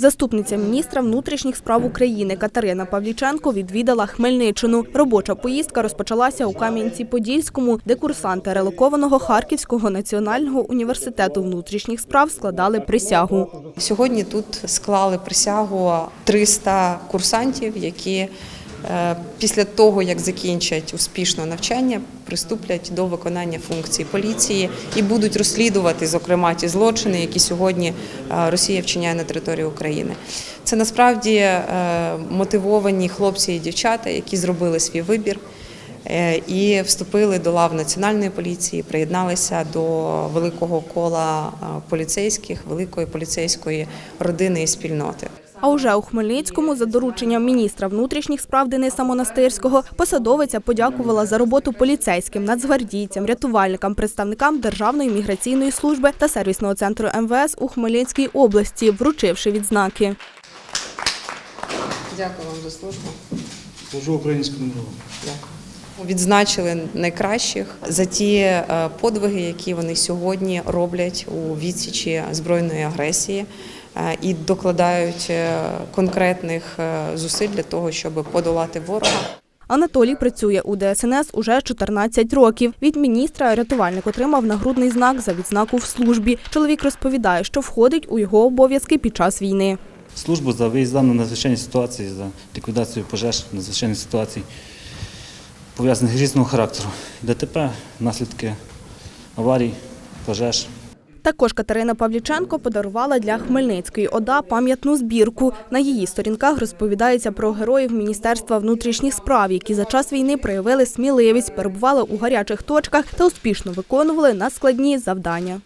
Заступниця міністра внутрішніх справ України Катерина Павліченко відвідала Хмельниччину. Робоча поїздка розпочалася у Кам'янці-Подільському, де курсанти релокованого Харківського національного університету внутрішніх справ складали присягу. Сьогодні тут склали присягу 300 курсантів, які після того, як закінчать успішно навчання, приступлять до виконання функцій поліції і будуть розслідувати, зокрема, ті злочини, які сьогодні е, Росія вчиняє на території України. Це насправді е, мотивовані хлопці і дівчата, які зробили свій вибір. е, І вступили до лав національної поліції, приєдналися до великого кола е, поліцейських, великої поліцейської родини і спільноти. А уже у Хмельницькому за дорученням міністра внутрішніх справ Дениса Монастирського посадовиця подякувала за роботу поліцейським, нацгвардійцям, рятувальникам, представникам Державної міграційної служби та сервісного центру МВС у Хмельницькій області, вручивши відзнаки. Дякую вам за службу. Служу українському народу. Відзначили найкращих за ті е, подвиги, які вони сьогодні роблять у відсічі збройної агресії е, і докладають е, конкретних зусиль для того, щоб подолати ворога. Анатолій працює у ДСНС уже 14 років. Від міністра рятувальник отримав нагрудний знак за відзнаку в службі. Чоловік розповідає, що входить у його обов'язки під час війни. Службу за виїздом на надзвичайні ситуації, за ліквідацію пожеж, надзвичайних ситуацій, пов'язаних різного характеру. ДТП, наслідки аварій, пожеж. Також Катерина Павліченко подарувала для Хмельницької ОДА пам'ятну збірку. На її сторінках розповідається про героїв Міністерства внутрішніх справ, які за час війни проявили сміливість, перебували у гарячих точках та успішно виконували надскладні завдання.